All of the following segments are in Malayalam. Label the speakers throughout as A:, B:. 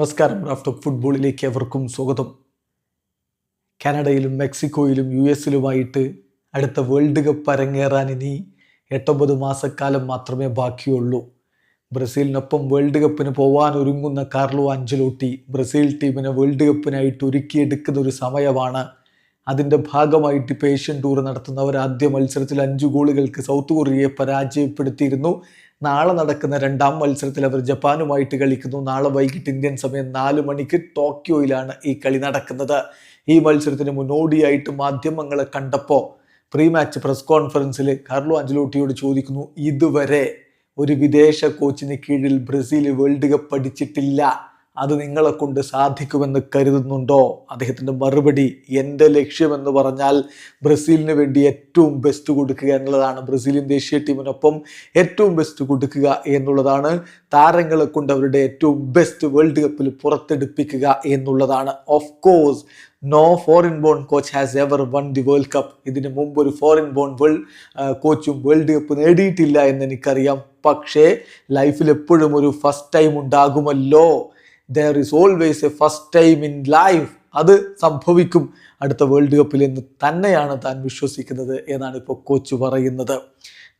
A: നമസ്കാരം. ഓഫ് ഫുട്ബോളിലേക്ക് എവർക്കും സ്വാഗതം. കാനഡയിലും മെക്സിക്കോയിലും യു എസിലുമായിട്ട് അടുത്ത വേൾഡ് കപ്പ് അരങ്ങേറാൻ ഇനി എട്ടൊമ്പത് മാസക്കാലം മാത്രമേ ബാക്കിയുള്ളൂ. ബ്രസീലിനൊപ്പം വേൾഡ് കപ്പിന് പോവാൻ ഒരുങ്ങുന്ന കാർലോ അഞ്ചലോട്ടി ബ്രസീൽ ടീമിനെ വേൾഡ് കപ്പിനായിട്ട് ഒരുക്കിയെടുക്കുന്ന ഒരു സമയമാണ് അതിന്റെ ഭാഗമായിട്ട് ഇപ്പോൾ ഏഷ്യൻ ടൂർ നടത്തുന്നവർ ആദ്യ മത്സരത്തിൽ അഞ്ച് ഗോളുകൾക്ക് സൗത്ത് കൊറിയയെ പരാജയപ്പെടുത്തിയിരുന്നു. നാളെ നടക്കുന്ന രണ്ടാം മത്സരത്തിൽ അവർ ജപ്പാനുമായിട്ട് കളിക്കുന്നു. നാളെ വൈകിട്ട് ഇന്ത്യൻ സമയം നാല് മണിക്ക് ടോക്കിയോയിലാണ് ഈ കളി നടക്കുന്നത്. ഈ മത്സരത്തിന് മുന്നോടിയായിട്ട് മാധ്യമങ്ങളെ കണ്ടപ്പോൾ പ്രീ മാച്ച് പ്രസ് കോൺഫറൻസിൽ കാർലോ അഞ്ചലോട്ടിയോട് ചോദിക്കുന്നു ഇതുവരെ ഒരു വിദേശ കോച്ചിന് കീഴിൽ ബ്രസീൽ വേൾഡ് കപ്പ് അടിച്ചിട്ടില്ല അത് നിങ്ങളെ കൊണ്ട് സാധിക്കുമെന്ന് കരുതുന്നുണ്ടോ? അദ്ദേഹത്തിന്റെ മറുപടി എന്റെ ലക്ഷ്യമെന്ന് പറഞ്ഞാൽ ബ്രസീലിന് വേണ്ടി ഏറ്റവും ബെസ്റ്റ് കൊടുക്കുക എന്നുള്ളതാണ്. ബ്രസീലിയൻ ദേശീയ ടീമിനൊപ്പം ഏറ്റവും ബെസ്റ്റ് കൊടുക്കുക എന്നുള്ളതാണ്. താരങ്ങളെ കൊണ്ട് അവരുടെ ഏറ്റവും ബെസ്റ്റ് വേൾഡ് കപ്പിൽ പുറത്തെടുപ്പിക്കുക എന്നുള്ളതാണ്. Of course no foreign born coach has ever won the world cup ഇതിന് മുമ്പ് ഒരു ഫോറിൻ ബോൺ വേൾഡ് കോച്ചും വേൾഡ് കപ്പ് നേടിയിട്ടില്ല എന്ന് എനിക്കറിയാം. പക്ഷേ ലൈഫിൽ എപ്പോഴും ഒരു ഫസ്റ്റ് ടൈം ഉണ്ടാകുമല്ലോ. There is always a first time in life അത് സംഭവിക്കും. അടുത്ത വേൾഡ് കപ്പിൽ എന്ന് തന്നെയാണ് താൻ വിശ്വസിക്കുന്നത് എന്നാണ് ഇപ്പോൾ കോച്ച് പറയുന്നത്.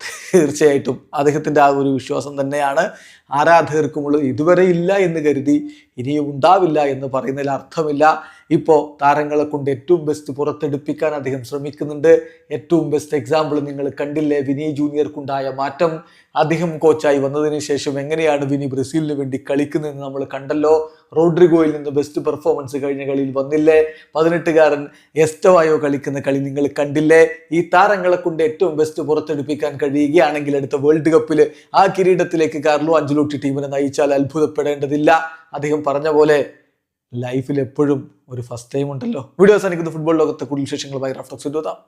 A: തീർച്ചയായിട്ടും അദ്ദേഹത്തിന്റെ ആ ഒരു വിശ്വാസം തന്നെയാണ് ആരാധകർക്കുമുള്ളത് ഇതുവരെ ഇല്ല എന്ന് കരുതി ഇനിയും ഉണ്ടാവില്ല എന്ന് പറയുന്നതിൽ അർത്ഥമില്ല. ഇപ്പോൾ താരങ്ങളെ കൊണ്ട് ഏറ്റവും ബെസ്റ്റ് പുറത്തെടുപ്പിക്കാൻ അദ്ദേഹം ശ്രമിക്കുന്നുണ്ട്. ഏറ്റവും ബെസ്റ്റ് എക്സാമ്പിൾ നിങ്ങൾ കണ്ടില്ലേ? വിനി ജൂനിയർക്കുണ്ടായ മാറ്റം. അദ്ദേഹം കോച്ചായി വന്നതിന് ശേഷം എങ്ങനെയാണ് വിനി ബ്രസീലിന് വേണ്ടി കളിക്കുന്നതെന്ന് നമ്മൾ കണ്ടല്ലോ. റോഡ്രിഗോയിൽ നിന്ന് ബെസ്റ്റ് പെർഫോമൻസ് കഴിഞ്ഞ കളിയിൽ വന്നില്ലേ? പതിനെട്ടുകാരൻ എസ്റ്റവായോ കളിക്കുന്ന കളി നിങ്ങൾ കണ്ടില്ലേ? ഈ താരങ്ങളെ കൊണ്ട് ഏറ്റവും ബെസ്റ്റ് പുറത്തെടുപ്പിക്കാൻ കഴിയുകയാണെങ്കിൽ അടുത്ത വേൾഡ് കപ്പിൽ ആ കിരീടത്തിലേക്ക് കാർലോ അഞ്ചലോട്ടി ടീമിനെ നയിച്ചാൽ അത്ഭുതപ്പെടേണ്ടതില്ല. അദ്ദേഹം പറഞ്ഞ പോലെ ലൈഫിൽ എപ്പോഴും ഒരു ഫസ്റ്റ് ടൈം ഉണ്ടല്ലോ. വീഡിയോസ് എനിക്ക് ഫുട്ബോൾ ലോകത്തെ കൂടുതൽ വിശേഷങ്ങളുമായി റഫ്ലക്സ് എത്താം